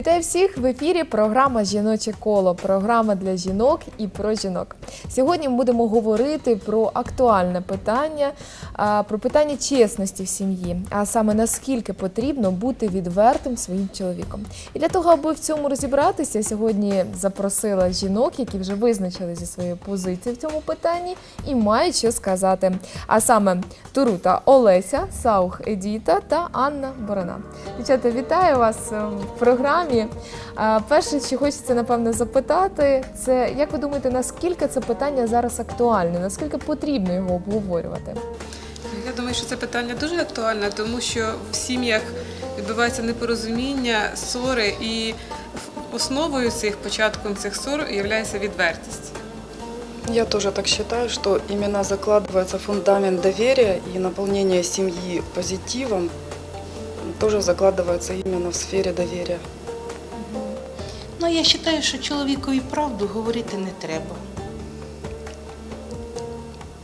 Вітаю всіх в ефірі. Програма Жіноче коло. Програма для жінок і про жінок. Сьогодні ми будемо говорити про актуальне питання, про питання чесності в сім'ї, а саме наскільки потрібно бути відвертим своїм чоловіком. І для того, аби в цьому розібратися, сьогодні запросила жінок, які вже визначили зі своєю позицією в цьому питанні і мають що сказати. А саме Турута Олеся, Саух Едіта та Анна Борона. Дівчата, вітаю вас е, в програмі. А, Перше, що хочеться напевно запитати, це як ви думаєте, наскільки це питання зараз актуальне, наскільки потрібно його обговорювати? Я думаю, що це питання дуже актуальне, тому що в сім'ях відбувається непорозуміння, ссори, і основою цих початком цих ссор є відвертість. Я тоже так считаю, что именно закладывается фундамент доверия и наполнение семьи позитивом тоже закладывается именно в сфере доверия. Ну, я вважаю, що чоловікові правду говорити не треба.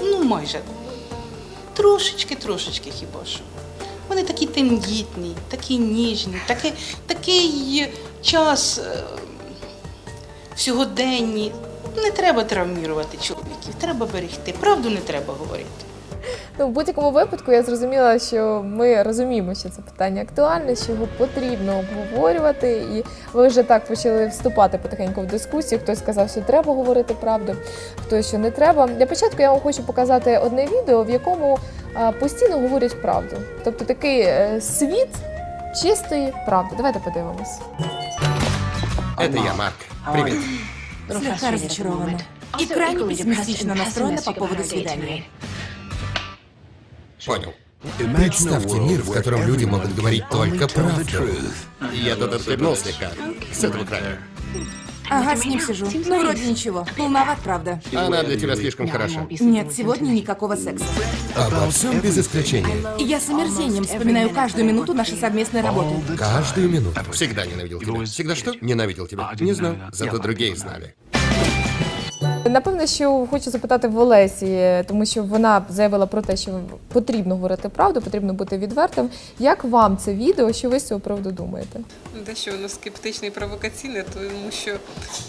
Ну, майже. Трошечки, трошечки хіба що. Вони такі тендітні, такі ніжні, такий, такий час е, сьогоденні. Не треба травмірувати чоловіків, треба берегти. Правду не треба говорити. Ну, в будь-якому випадку я зрозуміла, що ми розуміємо, що це питання актуальне, що його потрібно обговорювати. І ви вже так почали вступати потихеньку в дискусію. Хтось сказав, що треба говорити правду, хтось що не треба. Для початку я вам хочу показати одне відео, в якому постійно говорять правду. Тобто такий е, світ чистої правди. Давайте подивимось. Это я, Марк. Привет. Слегка разочарована. И крайне пессимистично настроена по поводу свидания. Понял. Представьте мир, в котором люди могут говорить только правду. Я тут отхлебнул слегка. С этого края. Ага, с ним сижу. Ну, вроде ничего. Полноват, правда. Она для тебя слишком хороша. Нет, сегодня никакого секса. Обо всем без исключения. Я с омерзением вспоминаю каждую минуту нашей совместной работы. Каждую минуту. Всегда ненавидел тебя. Всегда что? Ненавидел тебя. Не знаю. Зато другие знали. Напевно, що хочу запитати в Олесі, тому що вона заявила про те, що потрібно говорити правду, потрібно бути відвертим. Як вам це відео? Що ви з цього приводу думаєте? Дещо воно скептичне і провокаційне, тому що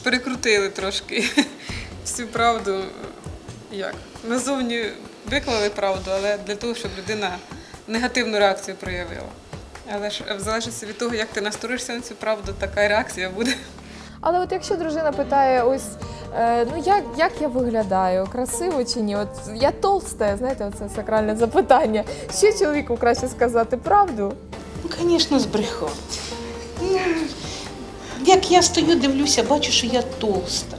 перекрутили трошки всю правду. Як? Назовні виклали правду, але для того, щоб людина негативну реакцію проявила. Але ж в залежності від того, як ти настроїшся на цю правду, така реакція буде. Але от якщо дружина питає, ось е, ну як, як я виглядаю, красиво чи ні? От я толста, знаєте, оце сакральне запитання. Що чоловіку краще сказати правду? Ну, звісно, збрехати. Ну, як я стою, дивлюся, бачу, що я толста.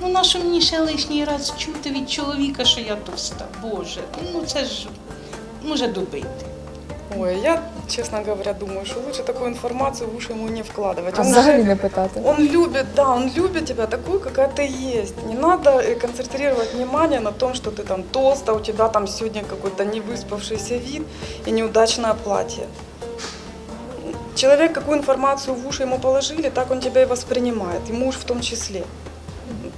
Ну, нащо мені ще лишній раз чути від чоловіка, що я толста? Боже, ну це ж може добити. Ой, я, честно говоря, думаю, что лучше такую информацию в уши ему не вкладывать. А Он взагалі же- не питати. Он любит, да, он любит тебя такую, какая ты есть. Не надо э, концентрировать внимание на том, что ты там толстая, у тебя там сегодня какой-то невыспавшийся вид и неудачное платье. Человек, какую информацию в уши ему положили, так он тебя и воспринимает, и муж в том числе.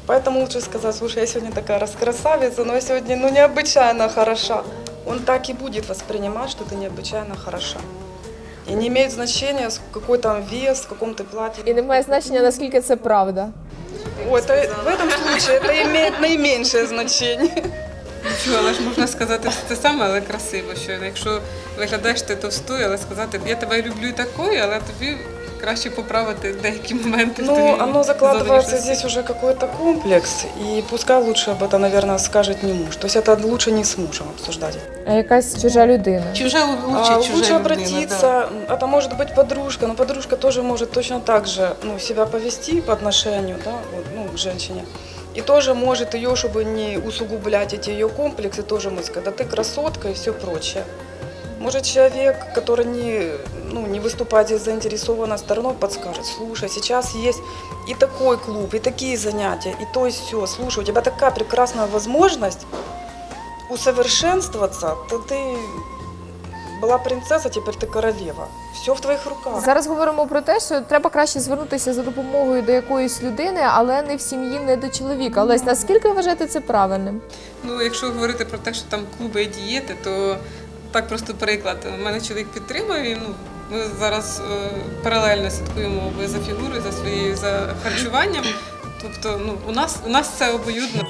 Поэтому лучше сказать, слушай, я сегодня такая раскрасавица, но я сегодня ну, необычайно хороша. Он так и будет воспринимать, что ты необычайно хороша. И не имеет значения, с- какой там вес, в каком ты платье. І не має значення, наскільки це правда. Ой, это, в этом случае это имеет наименьшее значение. Чого, але ж можна сказати це саме, але красиво, що якщо виглядаєш ти товстою, але сказати, я тебе люблю і такою, але тобі краще поправити деякі моменти. в Ну, твоїй оно закладывается зовнішності. здесь уже какой-то комплекс, и пускай лучше об этом, наверное, скажет не муж. То есть это лучше не с мужем обсуждать. А якась чужа людина. Чужа лучше, А, чужа лучше людина, обратиться, это может быть подружка, но подружка тоже может точно так же ну, себя повести по отношению да, вот, ну, к женщине. И тоже может ее, чтобы не усугублять эти ее комплексы, тоже может сказать, да ты красотка и все прочее. Может человек, который не, ну, не выступает здесь заинтересованной стороной, подскажет, слушай, сейчас есть и такой клуб, и такие занятия, и то, и все. Слушай, у тебя такая прекрасная возможность усовершенствоваться, то ты была принцесса, теперь ты королева. Все в твоих руках. Зараз говоримо про те, що треба краще звернутися за допомогою до якоїсь людини, але не в сім'ї, не до чоловіка. Олесь, наскільки ви вважаєте це правильним? Ну, якщо говорити про те, що там клуби і дієти, то так просто приклад. У мене чоловік підтримує, ну, Ми зараз е, паралельно слідкуємо оби за фігурою, за своєю за харчуванням. Тобто, ну у нас у нас це обоюдно.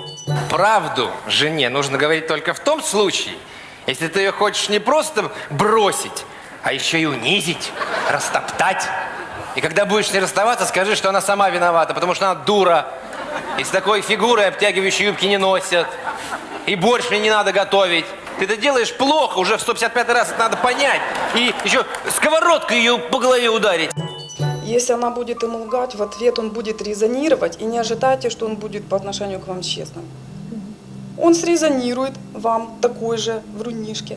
Правду жене нужно говорить только в том случае, если ты ее хочешь не просто бросить, а еще и унизить, растоптать. И когда будешь с ней расставаться, скажи, что она сама виновата, потому что она дура. И с такой фигурой обтягивающие юбки не носят. И борщ мне не надо готовить. Ты это делаешь плохо, уже в 155 раз это надо понять. И еще сковородкой ее по голове ударить. Если она будет ему лгать, в ответ он будет резонировать, и не ожидайте, что он будет по отношению к вам честным. Он срезонирует вам такой же врунишке.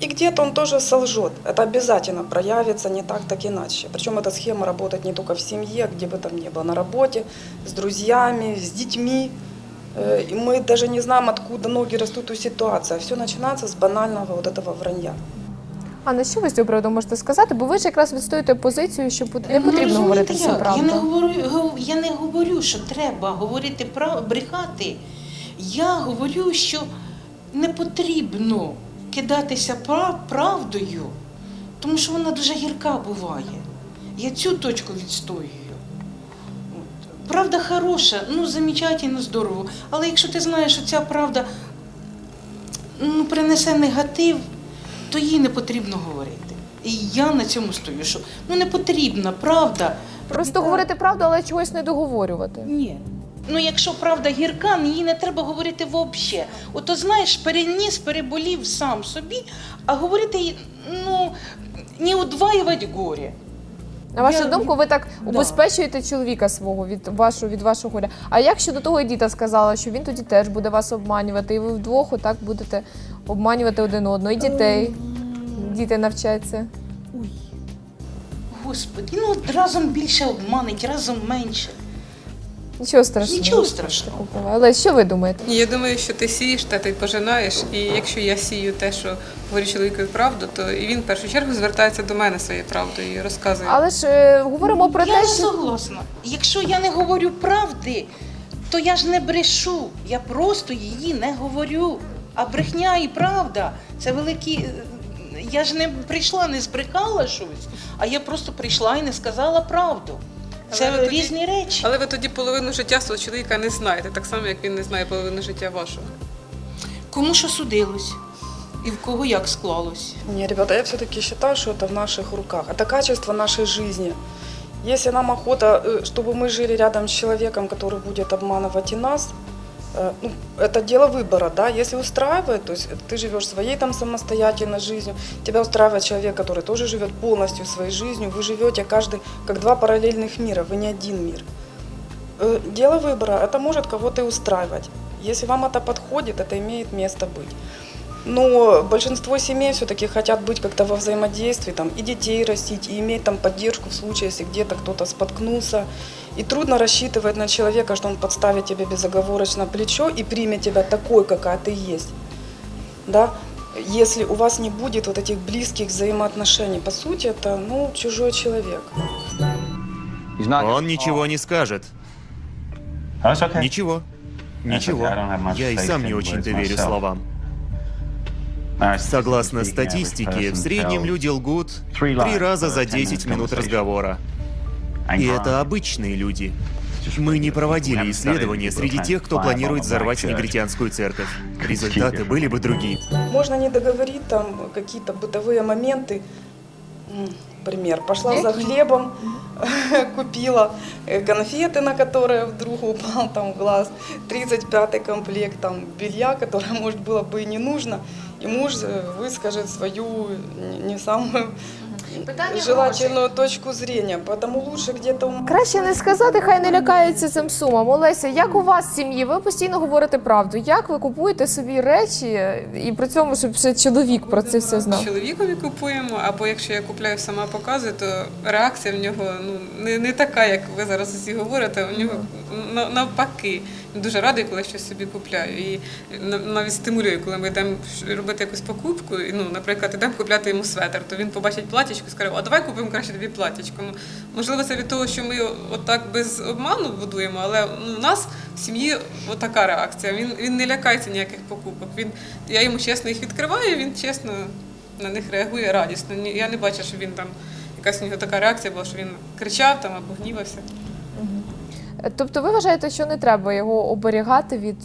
И где-то он тоже солжет. Это обязательно проявится не так, так иначе. Причем эта схема работает не только в семье, где бы там ни было, на работе, с друзьями, с детьми. Э, И мы даже не знаем, откуда ноги растут у ситуации. Все начинается с банального вот этого вранья. Анна, що ви з цього приводу можете сказати? Бо ви ж якраз відстоюєте позицію, що пот- не Ну, потрібно говорити розумієте всю як? правду. Я не говорю, гов- я не говорю, що треба говорити прав, брехати. Я говорю, що не потрібно кидатися прав- правдою, тому що вона дуже гірка буває. Я цю точку відстоюю. Правда хороша, ну замечательно, здорово. Але якщо ти знаєш, що ця правда ну, принесе негатив, то їй не потрібно говорити. І я на цьому стою, що ну не потрібна правда. Просто говорити правду, але чогось не договорювати. Ні. Ну, якщо правда гірка, її не треба говорити взагалі. Ото знаєш, переніс, переболів сам собі, а говорити ну, не удваювати горе. На вашу Я- думку, ви так Да. убезпечуєте чоловіка свого від вашого від вашого горя. А як щодо того, діта сказала, що він тоді теж буде вас обманювати, і ви вдвох отак будете обманювати один одного, і дітей. Діти навчаться. Господи, ну от разом більше обманить, разом менше. Нічого страшного. Нічого страшного. Буває. Але що ви думаєте? Ні, я думаю, що ти сієш, та ти пожинаєш. І якщо я сію те, що говорю чоловікові правду, то і він в першу чергу звертається до мене своєю правдою і розказує. Але ж е, говоримо про я те, не що согласна. Якщо я не говорю правди, то я ж не брешу. Я просто її не говорю. А брехня і правда це великі. е, Я ж не прийшла, не збрехала щось, а я просто прийшла і не сказала правду. Це Але ви тоді- різні речі. Але ви тоді половину життя свого чоловіка не знаєте, так само, як він не знає половину життя вашого. Кому що судилось, і в кого як склалось. Не, ребята, я все-таки считаю, что это в наших руках. Это качество нашей жизни. Если нам охота, э, чтобы мы жили рядом с человеком, который будет обманывать и нас, э, ну, это дело выбора, да. Если устраивает, то есть ты живешь своей там самостоятельной жизнью, тебя устраивает человек, который тоже живет полностью своей жизнью, вы живете каждый как два параллельных мира, вы не один мир. Э, Дело выбора, это может кого-то и устраивать. Если вам это подходит, это имеет место быть. Но большинство семей все-таки хотят быть как-то во взаимодействии, там, и детей растить, и иметь там поддержку в случае, если где-то кто-то споткнулся. И трудно рассчитывать на человека, что он подставит тебе безоговорочно плечо и примет тебя такой, какая ты есть. Да? Если у вас не будет вот этих близких взаимоотношений, по сути, это ну, чужой человек. Он ничего не скажет. Ничего. Ничего. Я и сам не очень-то верю словам. Согласно статистике, в среднем люди лгут три раза за 10 минут разговора. И это обычные люди. Мы не проводили исследования среди тех, кто планирует взорвать негритянскую церковь. Результаты были бы другие. Можно не договорить там какие-то бытовые моменты. Пример. Пошла за хлебом, купила э, конфеты, на которые вдруг упал там глаз, 35-й комплект там белья, которое, может, было бы и не нужно. И муж э, выскажет свою не- не самую Питання желательную точку зрения. Поэтому лучше где-то ум- Краще не сказати, хай не лякаються цим сумом. Олеся, як у вас в сім'ї? Ви постійно говорите правду. Як ви купуєте собі речі і при цьому, щоб ще чоловік про це все знав? Чоловікові купуємо, або якщо я купляю сама показую, то реакція в нього ну не, не така, як ви зараз усі говорите. У нього на- навпаки. Дуже радий, коли щось собі купляю. І на- навіть стимулюю, коли ми йдемо робити якусь покупку. І, ну, наприклад, йдемо купляти йому светр, то він побачить платічку і скаже, а давай купимо краще тобі платічко. Ну, можливо, це від того, що ми отак без обману будуємо, але ну, у нас в сім'ї отака реакція. Він, він не лякається ніяких покупок. Він, я йому чесно їх відкриваю, він чесно на них реагує радісно. Я не бачу, що він там якась у нього така реакція була, що він кричав там або гнівався. Е, Тобто ви вважаєте, що не треба його оберігати від,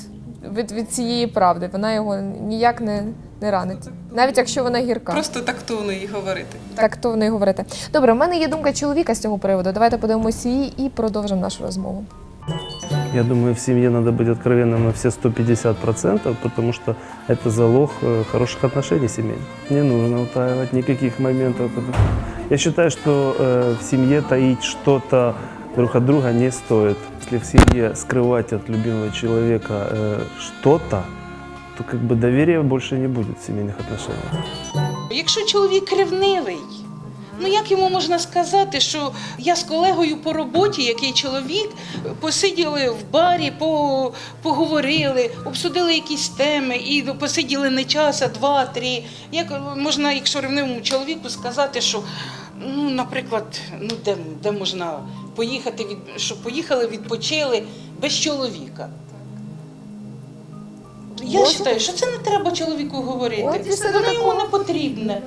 від, від цієї правди? Вона його ніяк не, не ранить, навіть якщо вона гірка. Просто тактовно їй говорити. Так то в неї говорити. Добре, в мене є думка чоловіка з цього приводу. Давайте подивимося її і продовжимо нашу розмову. Я думаю, в семье надо быть откровенным на все 150%, потому что это залог э, хороших отношений семейных. Не нужно утаивать никаких моментов. Я считаю, что э, в семье таить что-то друг от друга не стоит. Если в семье скрывать от любимого человека э, что-то, то как бы доверия больше не будет в семейных отношениях. Якщо чоловік ревнивий, ну як йому можна сказати, що я з колегою по роботі, який чоловік, посиділи в барі, по, поговорили, обсудили якісь теми і посиділи не час, а два-три. Як можна, якщо ревнивому чоловіку сказати, що, ну, наприклад, ну де, де можна поїхати, від, щоб поїхали, відпочили без чоловіка. Я вважаю, що це не треба чоловіку говорити. Воно йому не потрібне.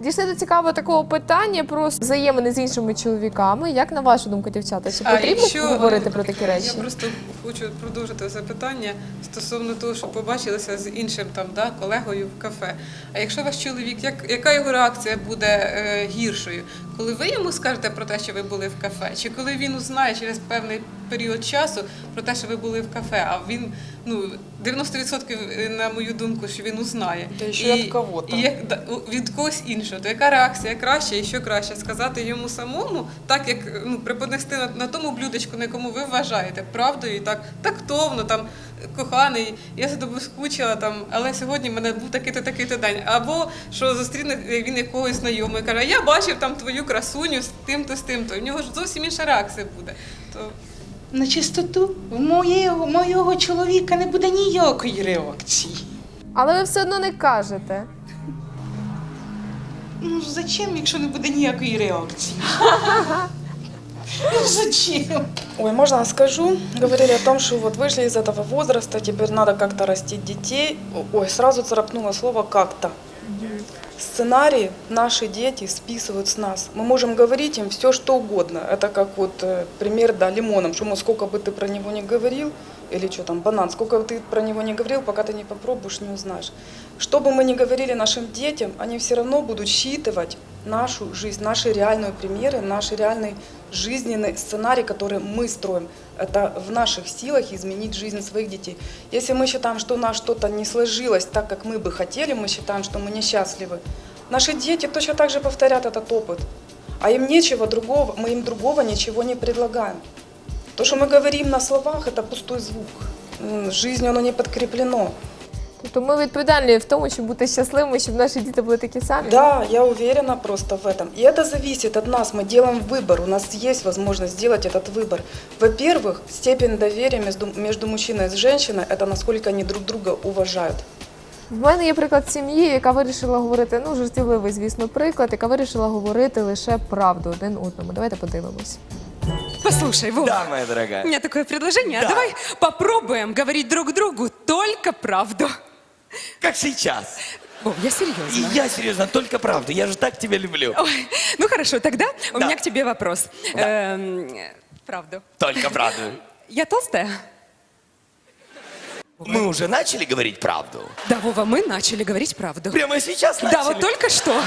Дійшли до цікавого такого питання про взаємини з іншими чоловіками. Як на вашу думку, дівчата, чи А потрібно якщо- говорити про такі речі? Я просто хочу продовжити запитання стосовно того, що побачилися з іншим там да, колегою в кафе. А якщо ваш чоловік, як, яка його реакція буде е, гіршою? Коли ви йому скажете про те, що ви були в кафе, чи коли він узнає через певний період часу про те, що ви були в кафе, а він ну 90% на мою думку, що він узнає. Та ще від кого-то. І як від когось іншого, то яка реакція краще і що краще сказати йому самому, так як ну преподнести на, на тому блюдечку, на якому ви вважаєте правдою, і так тактовно, там коханий, я за тобою скучила там, але сьогодні в мене був такий-то такий-то день. Або що зустріне він якогось знайомого і каже, я бачив там твою красуню з тим-то, з тим-то. В нього ж зовсім інша реакція буде. То На чистоту в моєго, моєго чоловіка не буде ніякої реакції. Але ви все одно не кажете. Ну зачем, якщо не буде ніякої реакції? Ну зачем? Ой, можно скажу? Говорили о том, что вот вышли из этого возраста, теперь надо как-то растить детей. Ой, сразу царапнуло слово «как-то». Сценарии наши дети списывают с нас. Мы можем говорить им все, что угодно. Это как вот э, пример, да, лимоном, что мол, сколько бы ты про него не говорил, или что там, банан, сколько бы ты про него не говорил, пока ты не попробуешь, не узнаешь. Что бы мы ни говорили нашим детям, они все равно будут считывать нашу жизнь, наши реальные примеры, наш реальный жизненный сценарий, который мы строим. Это в наших силах изменить жизнь своих детей. Если мы считаем, что у нас что-то не сложилось так, как мы бы хотели, мы считаем, что мы несчастливы, наши дети точно так же повторят этот опыт. А им нечего другого, мы им другого ничего не предлагаем. То, что мы говорим на словах, это пустой звук. Жизнью оно не подкреплено. Тобто ми відповідальні в тому, щоб бути щасливими, щоб наші діти були такі самі. Да, я уверена просто в этом. И это зависит от нас. Мы делаем выбор. У нас есть возможность сделать этот выбор. Во-первых, степень доверия между, между мужчиной и женщиной – это насколько они друг друга уважают. В мене є приклад сім'ї, яка вирішила говорити, ну жартівливий, звісно, приклад, яка вирішила говорити лише правду один одному. Давайте подивимось. Послушай, Вова, Да, моя дорогая. у меня такое предложение. Да. А давай попробуем говорить друг другу только правду. Как сейчас. Вов, я И серьезно. я серьезно, только правду. Я же так тебя люблю. Ой, ну хорошо, тогда у Да. меня к тебе вопрос. Да. Эм, правду. Только правду. Я толстая? Мы уже начали говорить правду? Да, Вова, мы начали говорить правду. Прямо сейчас начали? Да, вот только что.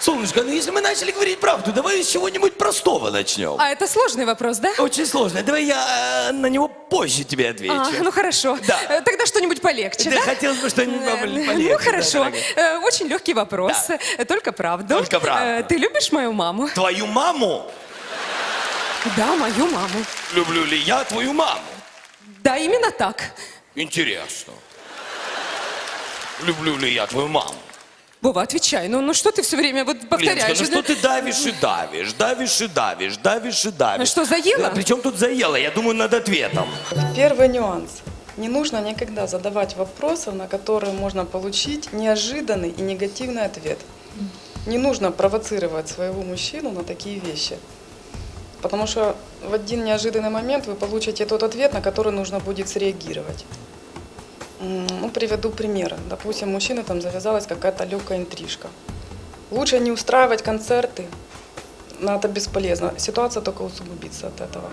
Солнышко, ну если мы начали говорить правду, давай с чего-нибудь простого начнем. А это сложный вопрос, да? Очень сложно. Давай я э, на него позже тебе отвечу. А, ну хорошо. Да. Э, Тогда что-нибудь полегче, Да, да? хотелось бы что-нибудь Э, полегче, Ну да, хорошо. дорогая. Э, Очень легкий вопрос. Э, Только правду. Только правду. Э, Ты любишь мою маму? Твою маму? Да, мою маму. Люблю ли я твою маму? Да, именно так. Интересно. Люблю ли я твою маму? Вова, отвечай. Ну, ну что ты все время вот Леночка, повторяешь? ну что ты давишь и давишь, давишь и давишь, давишь и давишь. Ну что, заела? Причем тут заела? Я думаю над ответом. Первый нюанс. Не нужно никогда задавать вопросы, на которые можно получить неожиданный и негативный ответ. Не нужно провоцировать своего мужчину на такие вещи. Потому что в один неожиданный момент вы получите тот ответ, на который нужно будет среагировать. М, Ну, приведу пример. Допустим, у мужчины там завязалась какая-то легкая интрижка. Лучше не устраивать концерты, но это бесполезно. Ситуация только усугубится от этого.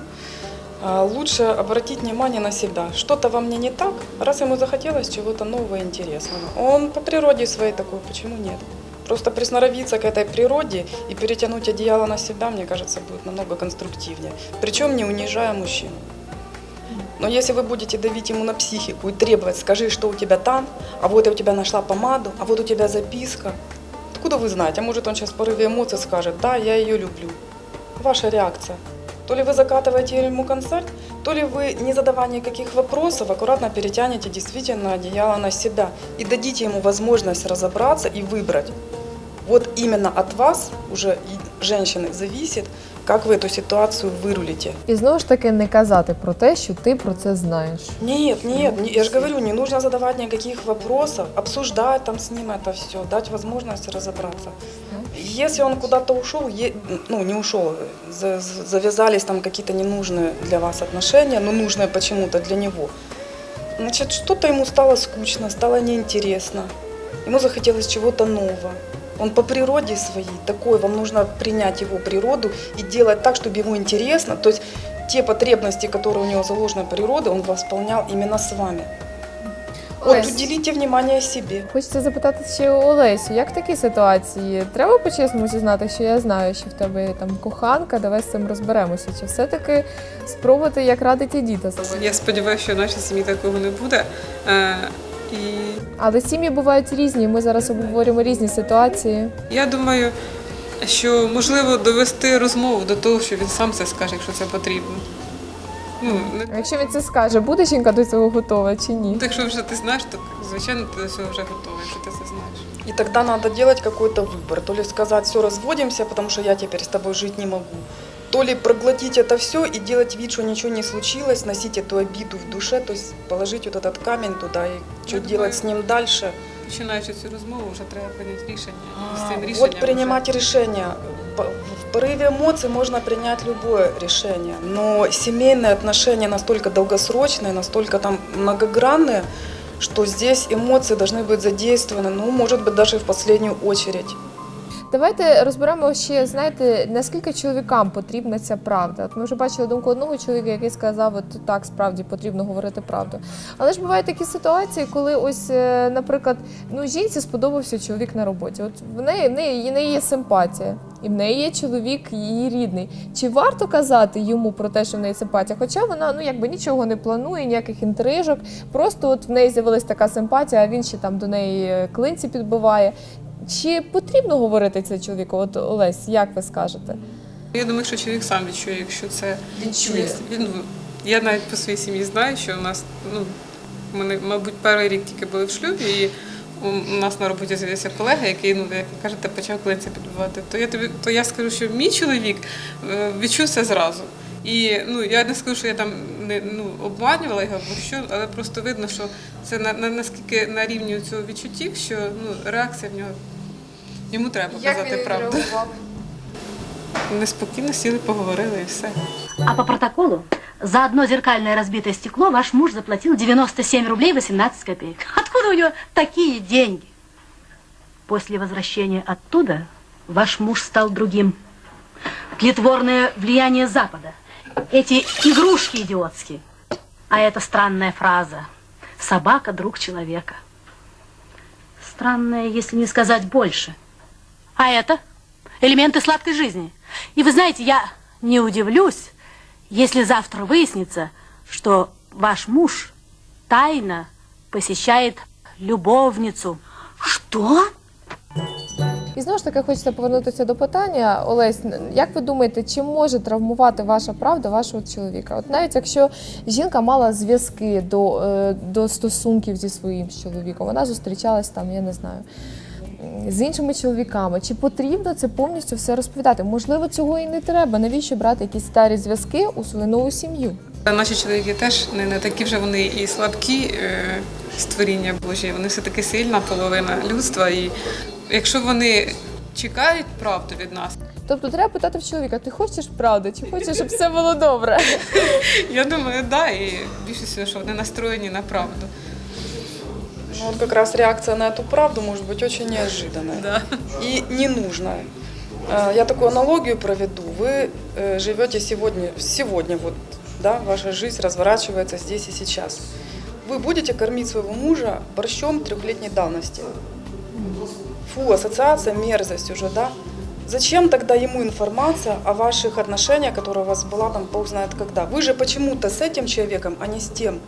А Лучше обратить внимание на себя. Что-то во мне не так, раз ему захотелось чего-то нового и интересного. Он по природе своей такой, почему нет? Просто присноровиться к этой природе и перетянуть одеяло на себя, мне кажется, будет намного конструктивнее. Причем не унижая мужчину. Но если вы будете давить ему на психику и требовать, скажи, что у тебя там, а вот я у тебя нашла помаду, а вот у тебя записка. Откуда вы знаете? А может он сейчас в порыве эмоций скажет, да, я ее люблю. Ваша реакция. То ли вы закатываете ему концерт, то ли вы, не задавая никаких вопросов, аккуратно перетянете действительно одеяло на себя и дадите ему возможность разобраться и выбрать. Вот именно от вас, уже женщины, зависит, как вы эту ситуацию вырулите. І знову ж таки не казати про те, що ти про це знаєш. Нет, нет, не- я же говорю, не нужно задавать никаких вопросов, обсуждать там с ним это все, дать возможность разобраться. Если он куда-то ушел, е- ну не ушел, за- за- завязались там какие-то ненужные для вас отношения, но нужные почему-то для него, значит, что-то ему стало скучно, стало неинтересно, ему захотелось чего-то нового. Он по природе своей такой, вам нужно принять его природу и делать так, чтобы ему интересно. То есть те потребности, которые у него заложены природой, он восполнял именно с вами. Вот Олесь. уделите внимание себе. Хочеться запитати ще у Олесю, як в такій ситуації? Треба по-чесному зізнати, що я знаю, що в тебе є там коханка, давай з цим розберемося. Чи все-таки спробувати, як радить Едіта? Я сподіваюся, що в нашій сім'ї такого не буде. Е, і Але сім'ї бувають різні. Ми зараз обговорюємо різні ситуації. я думаю, що можливо довести розмову до того, що він сам це скаже, якщо це потрібно. Ну, не А Якщо він це скаже, буде жінка до цього готова чи ні? якщо вже ти знаєш, то звичайно ти до цього вже готовий, якщо ти це знаєш. И тогда надо делать какой-то выбор. То ли сказать, все, разводимся, потому что я теперь с тобой жить не могу. То ли проглотить это все и делать вид, что ничего не случилось, носить эту обиду в душе, то есть положить вот этот камень туда и что Я делать думаю, с ним дальше. Починаючи цю розмову, вже треба прийняти рішення. І з А, цим рішенням Вот вже- принимать решение. По- В порыве эмоций можно принять любое решение, но семейные отношения настолько долгосрочные, настолько там многогранные, что здесь эмоции должны быть задействованы, ну, может быть, даже в последнюю очередь. Давайте розберемо ще, знаєте, наскільки чоловікам потрібна ця правда. От ми вже бачили думку одного чоловіка, який сказав, от так справді потрібно говорити правду. Але ж бувають такі ситуації, коли ось, е, наприклад, ну жінці сподобався чоловік на роботі. От в неї в неї, в неї є симпатія, і в неї є чоловік її рідний. Чи варто казати йому про те, що в неї симпатія? Хоча вона ну якби нічого не планує, ніяких інтрижок, просто от в неї з'явилась така симпатія, а він ще там до неї е, клинці підбиває. Чи потрібно говорити це чоловіку? От Олесь, як ви скажете? Я думаю, що чоловік сам відчує, якщо це Відчує. Він, я навіть по своїй сім'ї знаю, що у нас, ну, ми, мабуть, перший рік тільки були в шлюбі, і у нас на роботі з'явився колега, який, ну, як ви кажете, почав клинця підбивати. То я тобі, то я скажу, що мій чоловік е, відчув це зразу. І ну я не скажу, що я там не ну обманювала його або що, але просто видно, що це на, на наскільки на рівні цього відчуттів, що ну реакція в нього йому треба казати правду. Неспокійно сіли, поговорили і все. А по протоколу за одно зеркальное разбитое стекло ваш муж заплатил 97 рублей 18 копеек. Откуда у него такие деньги? После возвращения оттуда ваш муж стал другим. Тлетворное влияние Запада. Эти игрушки идиотские. А это странная фраза. Собака – друг человека. Странная, если не сказать больше. А это элементы сладкой жизни. И вы знаете, я не удивлюсь, если завтра выяснится, что ваш муж тайно посещает любовницу. Что? І знову ж таки хочеться повернутися до питання. Олесь, як ви думаєте, чи може травмувати ваша правда вашого чоловіка? От навіть якщо жінка мала зв'язки до, е, до стосунків зі своїм чоловіком, вона зустрічалась там, я не знаю. З іншими чоловіками, чи потрібно це повністю все розповідати? Можливо, цього і не треба. Навіщо брати якісь старі зв'язки у свою нову сім'ю? Наші чоловіки теж не, не такі вже вони і слабкі е, створіння Божі. Вони все таки сильна половина людства. І якщо вони чекають правду від нас, Тобто треба питати в чоловіка, ти хочеш правди, чи хочеш, щоб все було добре? я думаю, да, і більше всього, що вони настроєні на правду. Ну, вот как раз реакция на эту правду может быть очень неожиданная Да. и ненужная. Э, Я такую аналогию проведу. Вы э, живете сегодня, сегодня вот, да, ваша жизнь разворачивается здесь и сейчас. Вы будете кормить своего мужа борщом трехлетней давности. Фу, ассоциация, мерзость уже, да? Зачем тогда ему информация о ваших отношениях, которая у вас была там бог знает когда? Вы же почему-то с этим человеком, а не с тем.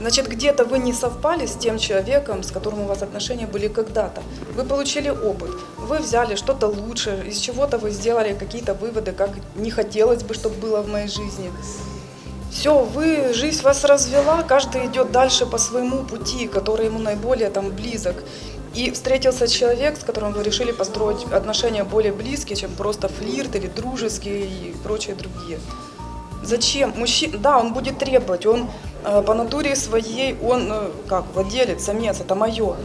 Значит, где-то вы не совпали с тем человеком, с которым у вас отношения были когда-то. Вы получили опыт, вы взяли что-то лучше, из чего-то вы сделали какие-то выводы, как не хотелось бы, чтобы было в моей жизни. Все, вы, жизнь вас развела, каждый идет дальше по своему пути, который ему наиболее там близок. И встретился человек, с которым вы решили построить отношения более близкие, чем просто флирт или дружеские и прочие другие. Зачем? Мужчина, да, он будет требовать, он по натуре своей, он э, как, владелец, самец, это мое.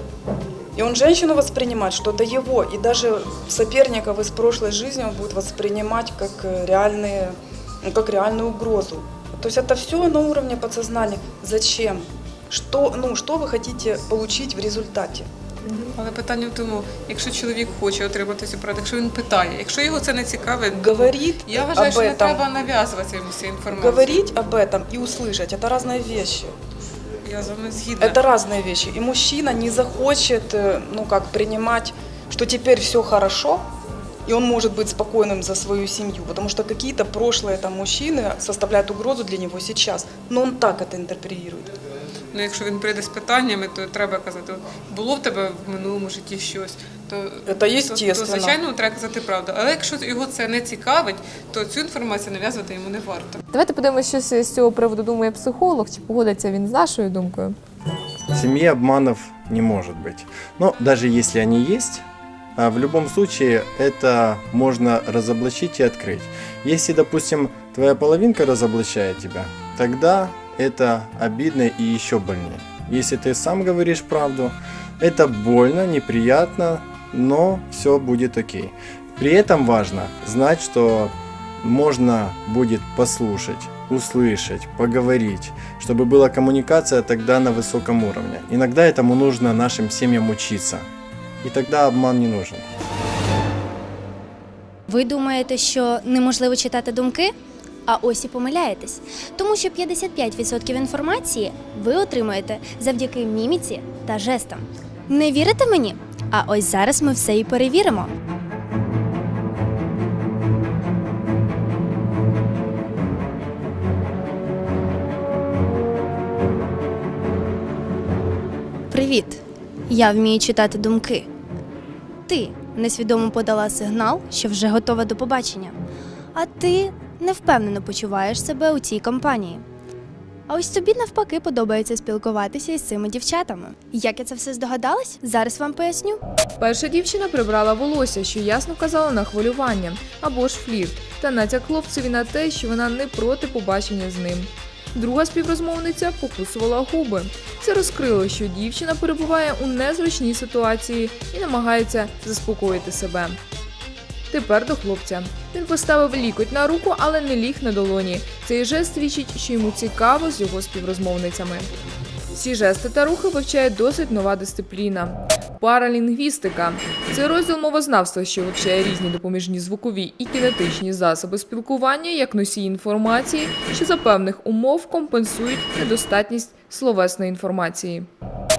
И он женщину воспринимает, что это его, и даже соперников из прошлой жизни он будет воспринимать как э, реальные, ну, как реальную угрозу. То есть это все на уровне подсознания. Зачем? Что, ну, что вы хотите получить в результате? Але питання в тому, якщо чоловік хоче отримати цю правду, якщо він питає, якщо його це не цікавить, Говорить я вважаю, що об не этом. треба нав'язувати йому цю інформацію. Говорить об этом и услышать – это разные вещи. Я з вами згідна. Это разные вещи. И мужчина не захочет, э, ну как, принимать, что теперь все хорошо, и он может быть спокойным за свою семью, потому что какие-то прошлые там мужчины составляют угрозу для него сейчас, но он так это интерпретирует. Ну, якщо він прийде з питаннями, то треба казати, от, було в тебе в минулому житті щось, то, Це то, то естественно. звичайно треба казати правду. Але якщо його це не цікавить, то цю інформацію нав'язувати йому не варто. Давайте подивимося, що з цього приводу думає психолог, чи погодиться він з нашою думкою. В семье обманов не может быть. Но даже если они есть, а, в любом случае это можно разоблачить и открыть. Если, допустим, твоя половинка разоблачает тебя, тогда это обидно и еще больнее. Если ты сам говоришь правду, это больно, неприятно, но все будет окей. При этом важно знать, что можно будет послушать, услышать, поговорить, чтобы была коммуникация тогда на высоком уровне. Иногда этому нужно нашим семьям учиться. И тогда обман не нужен. Ви думаєте, що неможливо читати думки? А ось і помиляєтесь, тому що 55% інформації ви отримуєте завдяки міміці та жестам. Не вірите мені? А ось зараз ми все і перевіримо. Привіт! Я вмію читати думки. Ти несвідомо подала сигнал, що вже готова до побачення. А ти невпевнено почуваєш себе у цій компанії. А ось тобі навпаки подобається спілкуватися із цими дівчатами. Як я це все здогадалась? Зараз вам поясню. Перша дівчина прибрала волосся, що ясно вказала на хвилювання або ж флірт, та натяк хлопцеві на те, що вона не проти побачення з ним. Друга співрозмовниця покусувала губи. Це розкрило, що дівчина перебуває у незручній ситуації і намагається заспокоїти себе. Тепер до хлопця. Він поставив лікоть на руку, але не ліг на долоні. Цей жест свідчить, що йому цікаво з його співрозмовницями. Ці жести та рухи вивчає досить нова дисципліна. Паралінгвістика це розділ мовознавства, що вивчає різні допоміжні звукові і кінетичні засоби спілкування як носії інформації, що за певних умов компенсують недостатність словесної інформації.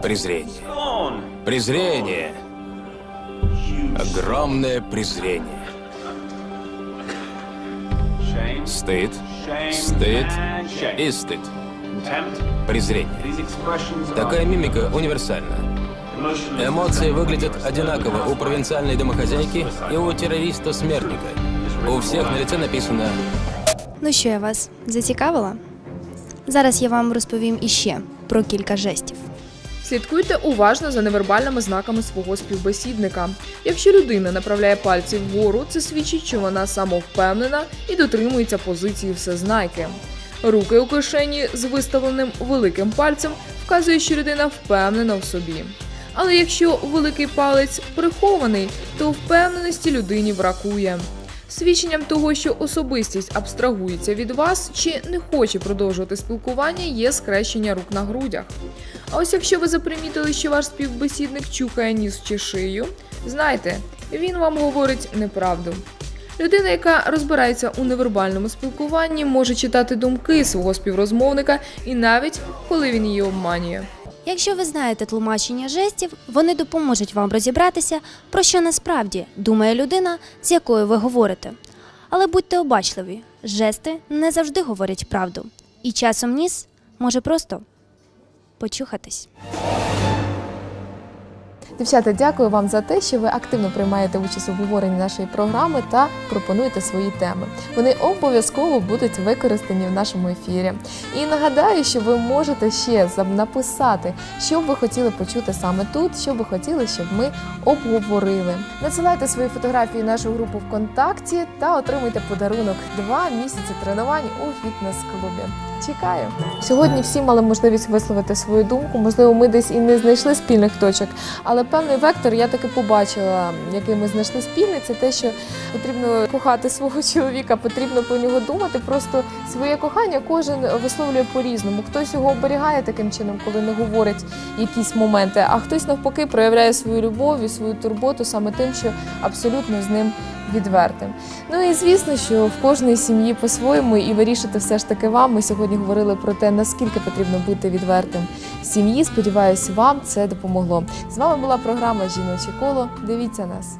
Презрение. Презрение. Огромное презрение. Стыд. Стыд. И стыд. Презрение. Такая мимика универсальна. Эмоции выглядят одинаково у провинциальной домохозяйки и у террориста-смертника. У всех на лице написано Ну що я вас зацікавила? Зараз я вам розповім іще про кілька жестів. Слідкуйте уважно за невербальними знаками свого співбесідника. Якщо людина направляє пальці вгору, це свідчить, що вона самовпевнена і дотримується позиції всезнайки. Руки у кишені з виставленим великим пальцем вказує, що людина впевнена в собі. Але якщо великий палець прихований, то впевненості людині бракує. Свідченням того, що особистість абстрагується від вас чи не хоче продовжувати спілкування, є скрещення рук на грудях. А ось якщо ви запримітили, що ваш співбесідник чухає ніс чи шию, знайте, він вам говорить неправду. Людина, яка розбирається у невербальному спілкуванні, може читати думки свого співрозмовника і навіть коли він її обманює. Якщо ви знаєте тлумачення жестів, вони допоможуть вам розібратися, про що насправді думає людина, з якою ви говорите. Але будьте обачливі, жести не завжди говорять правду, і часом ніс може просто почухатись. Дівчата, дякую вам за те, що ви активно приймаєте участь у обговоренні нашої програми та пропонуєте свої теми. Вони обов'язково будуть використані в нашому ефірі. І нагадаю, що ви можете ще написати, що б ви хотіли почути саме тут, що б ви хотіли, щоб ми обговорили. Надсилайте свої фотографії в нашу групу ВКонтакті та отримуйте подарунок два місяці тренувань у фітнес-клубі. Чекаю. Сьогодні всі мали можливість висловити свою думку. Можливо, ми десь і не знайшли спільних точок, але певний вектор я таки побачила, який ми знайшли спільний. Це те, що потрібно кохати свого чоловіка, потрібно про нього думати. Просто своє кохання кожен висловлює по-різному. Хтось його оберігає таким чином, коли не говорить якісь моменти, а хтось навпаки проявляє свою любов і свою турботу саме тим, що абсолютно з ним відвертим. Ну і звісно, що в кожної сім'ї по-своєму і вирішити все ж таки вам. Ми сьогодні говорили про те, наскільки потрібно бути відвертим в сім'ї. Сподіваюсь, вам це допомогло. З вами була програма Жіноче коло. Дивіться нас.